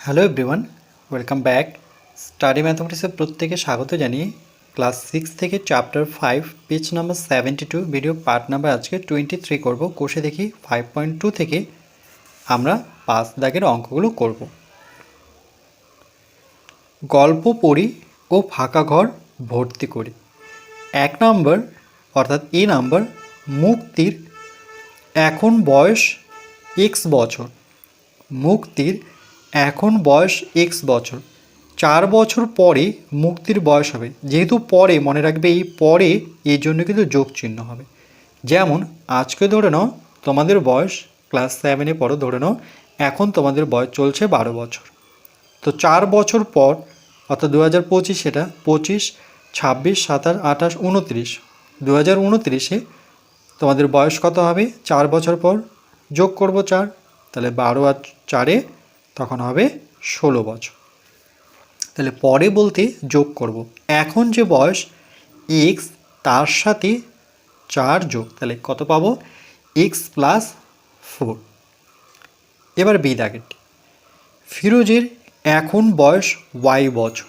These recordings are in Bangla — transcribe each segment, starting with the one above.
Hello everyone welcome back study ম্যাথমেটিক্সের প্রত্যেকে স্বাগত জানিয়ে ক্লাস সিক্স থেকে chapter five page number seventy two video part number আজকে টোয়েন্টি থ্রি করব কোষে দেখি ফাইভ পয়েন্ট টু থেকে আমরা পাঁচ দাগের অঙ্কগুলো করব। গল্প পড়ি ও ফাঁকা ঘর ভর্তি করি। এক নম্বর অর্থাৎ এ নাম্বার মুক্তির এখন বয়স এক্স বছর। মুক্তির এখন বয়স এক্স বছর। চার বছর পরে মুক্তির বয়স হবে। যেহেতু পরে, মনে রাখবে এই পরে, এর জন্য কিন্তু যোগ চিহ্ন হবে। যেমন, আজকে ধরে নাও, তোমাদের বয়স ক্লাস সেভেনে পড়ো, ধরে নাও, এখন তোমাদের বয়স চলছে বারো বছর। তো চার বছর পর, অর্থাৎ দু হাজার পঁচিশ সেটা, পঁচিশ, ছাব্বিশ, সাতাশ, আঠাশ, উনত্রিশ দু হাজার উনত্রিশে তোমাদের বয়স কত হবে? চার বছর পর যোগ করব চার, তাহলে বারো আর চারে তখন হবে ষোলো বছর। তাহলে পরে বলতে যোগ করব। এখন যে বয়স এক্স তার সাথে চার যোগ, তাহলে কত পাবো? এক্স প্লাস ফোর এবার বি দাগেরটি ফিরোজের এখন বয়স ওয়াই বছর।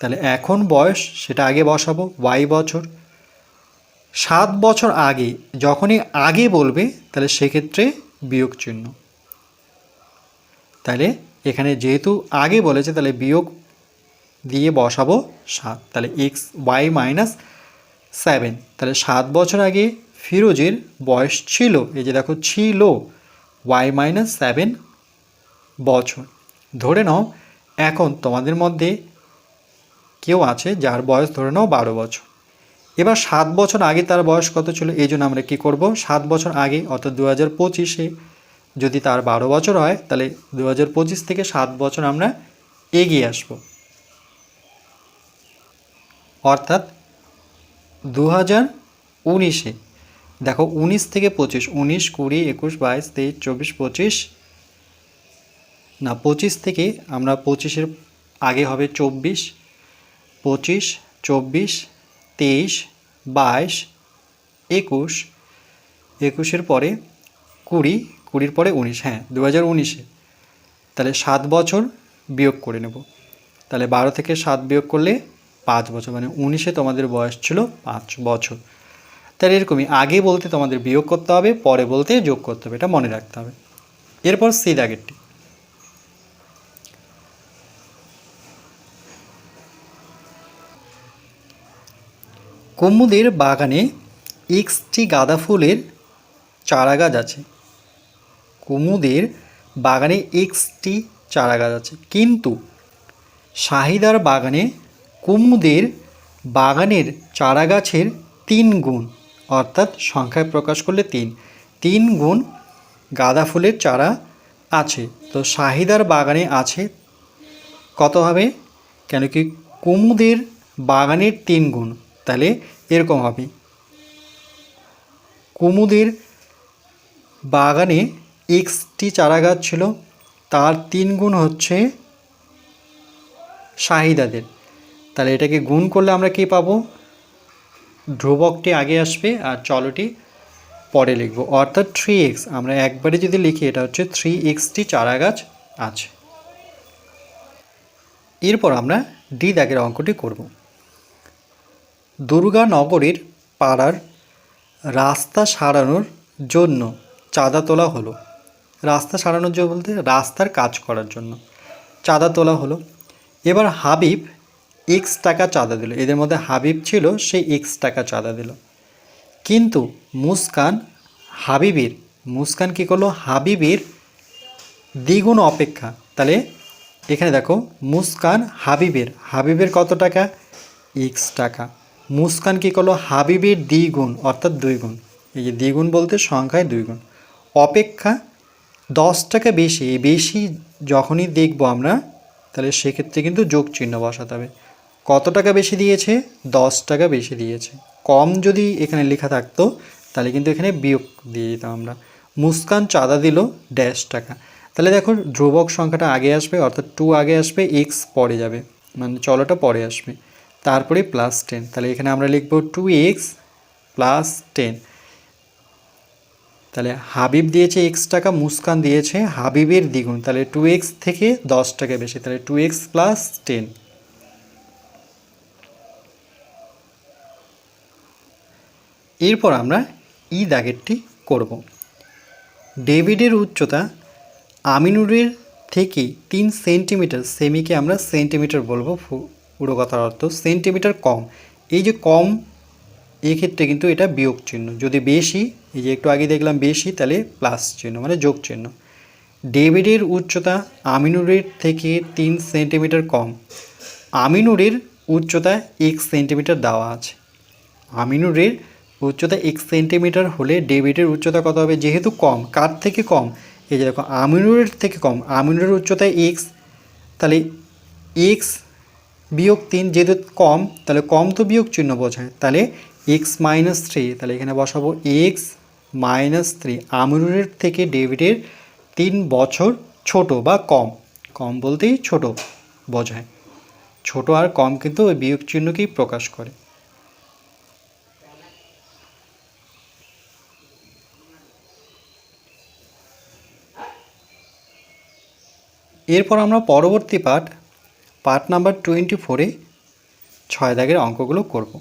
তাহলে এখন বয়স সেটা আগে বসাবো ওয়াই বছর। সাত বছর আগে, যখনই আগে বলবে, তাহলে সেক্ষেত্রে বিয়োগ চিহ্ন। তাহলে এখানে যেহেতু আগে বলেছে, তাহলে বিয়োগ দিয়ে বসাবো সাত। তাহলে এক্স ওয়াই মাইনাস সেভেন তাহলে সাত বছর আগে ফিরোজের বয়স ছিল, এই যে দেখো, ছিল ওয়াই মাইনাস সেভেন বছর। ধরে নাও, এখন তোমাদের মধ্যে কেউ আছে যার বয়স ধরে নাও বারো বছর। এবার সাত বছর আগে তার বয়স কত ছিল? এই জন্য আমরা কী করব? সাত বছর আগে, অর্থাৎ দু হাজার পঁচিশে যদি তার বারো বছর হয়, তাহলে দু হাজার পঁচিশ থেকে সাত বছর আমরা এগিয়ে আসব। অর্থাৎ দু হাজার উনিশে, দেখো উনিশ থেকে পঁচিশ, উনিশ, কুড়ি, একুশ, বাইশ, তেইশ, চব্বিশ, পঁচিশ, না, পঁচিশ থেকে আমরা পঁচিশের আগে হবে চব্বিশ, পঁচিশ, চব্বিশ, তেইশ, বাইশ, একুশ, একুশের পরে কুড়ি কুড়ির পরে উনিশ হ্যাঁ দু হাজার উনিশে। তাহলে সাত বছর বিয়োগ করে নেব। তাহলে বারো থেকে সাত বিয়োগ করলে পাঁচ বছর মানে উনিশে তোমাদের বয়স ছিল পাঁচ বছর। তাহলে এরকমই আগে বলতে তোমাদের বিয়োগ করতে হবে, পরে বলতে যোগ করতে হবে, এটা মনে রাখতে হবে। এরপর সি দাগেরটি। কুমুদের বাগানে এক্সটি গাঁদা ফুলের চারা গাছ আছে। কুমুদের বাগানে এক্সটি চারা গাছ আছে। কিন্তু শাহিদার বাগানে কুমুদের বাগানের চারা গাছের তিন গুণ, অর্থাৎ সংখ্যায় প্রকাশ করলে তিন। তিন গুণ গাঁদা ফুলের চারা আছে। তো শাহিদার বাগানে আছে কত হবে? কেন কি কুমুদের বাগানের তিন গুণ, তাহলে এরকম হবে। কুমুদের বাগানে এক্সটি চারা গাছ ছিল, তার তিন গুণ হচ্ছে শাহিদাদের। তাহলে এটাকে গুণ করলে আমরা কি পাবো? ধ্রুবকটি আগে আসবে আর চলটি পরে লিখব। অর্থাৎ থ্রি এক্স আমরা একবারে যদি লিখি, এটা হচ্ছে থ্রি এক্সটি চারা গাছ আছে। এরপর আমরা ডি দাগের অঙ্কটি করব। দুর্গানগরের পাড়ার রাস্তা সারানোর জন্য চাঁদা তোলা হলো। রাস্তা সারানোর জন্য বলতে রাস্তার কাজ করার জন্য। চাঁদা তোলা হলো। এবার হাবিব এক্স টাকা চাঁদা দিল। এদের মধ্যে হাবিব ছিল, সে এক্স টাকা চাঁদা দিল। কিন্তু মুস্কান হাবিবের, মুস্কান কী করল? হাবিবের দ্বিগুণ অপেক্ষা। তাহলে এখানে দেখো, মুস্কান হাবিবের হাবিবের কত টাকা? এক্স টাকা। মুস্কান কী করল? হাবিবের দ্বিগুণ, অর্থাৎ দুই গুণ। এই যে দ্বিগুণ বলতে সংখ্যায় দুই গুণ। অপেক্ষা দশ টাকা বেশি বেশি যখনই দেখব আমরা, তাহলে সেক্ষেত্রে কিন্তু যোগ চিহ্ন বসাতে হবে। কত টাকা বেশি দিয়েছে? দশ টাকা বেশি দিয়েছে। কম যদি এখানে লেখা থাকতো, তাহলে কিন্তু এখানে বিয়োগ দিয়ে দিতাম আমরা। মুস্কান চাঁদা দিল ড্যাশ টাকা। তাহলে দেখো, ধ্রুবক সংখ্যাটা আগে আসবে, অর্থাৎ টু আগে আসবে এক্স পরে যাবে। মানে চলোটা পরে আসবে। তারপরে প্লাস টেন তাহলে এখানে আমরা লিখব টু এক্স প্লাস টেন তাহলে হাবিব দিয়েছে এক্স টাকা, মুস্কান দিয়েছে হাবিবের দ্বিগুণ, তাহলে টু এক্স থেকে দশ টাকা বেশি, তাহলে টু এক্স প্লাস টেন এরপর আমরা ই দাগেরটি করব। ডেভিডের উচ্চতা আমিনুরের থেকে তিন সেন্টিমিটার, সেমিকে আমরা সেন্টিমিটার বলব পুরো কথার অর্থ সেন্টিমিটার কম। এই যে কম এক্ষেত্রে কিন্তু এটা বিয়োগ চিহ্ন। যদি বেশি, এই যে একটু আগে দেখলাম বেশি, তাহলে প্লাস চিহ্ন মানে যোগ চিহ্ন। ডেভিডের উচ্চতা আমিনুরের থেকে তিন সেন্টিমিটার কম। আমিনুরের উচ্চতা এক সেন্টিমিটার দেওয়া আছে। আমিনুরের উচ্চতা এক সেন্টিমিটার হলে ডেভিডের উচ্চতা কত হবে? যেহেতু কম। কার থেকে কম? এই যে দেখো, আমিনুরের থেকে কম। আমিনুরের উচ্চতা এক্স তাহলে এক্স বিয়োগ তিন, যেহেতু কম, তাহলে কম তো বিয়োগ চিহ্ন বোঝায়। তাহলে এক্স মাইনাস থ্রি তাহলে এখানে বসাবো এক্স মাইনাস থ্রি আমিনুরের থেকে ডেভিডের তিন বছর ছোট বা কম। কম বলতেই ছোট বোঝায়। ছোট আর কম কিন্তু ওই বিয়োগ চিহ্নকেই প্রকাশ করে। এরপর আমরা পরবর্তী পাঠ পার্ট নাম্বার টোয়েন্টি ফোরে ছয় দাগের অঙ্কগুলো করব।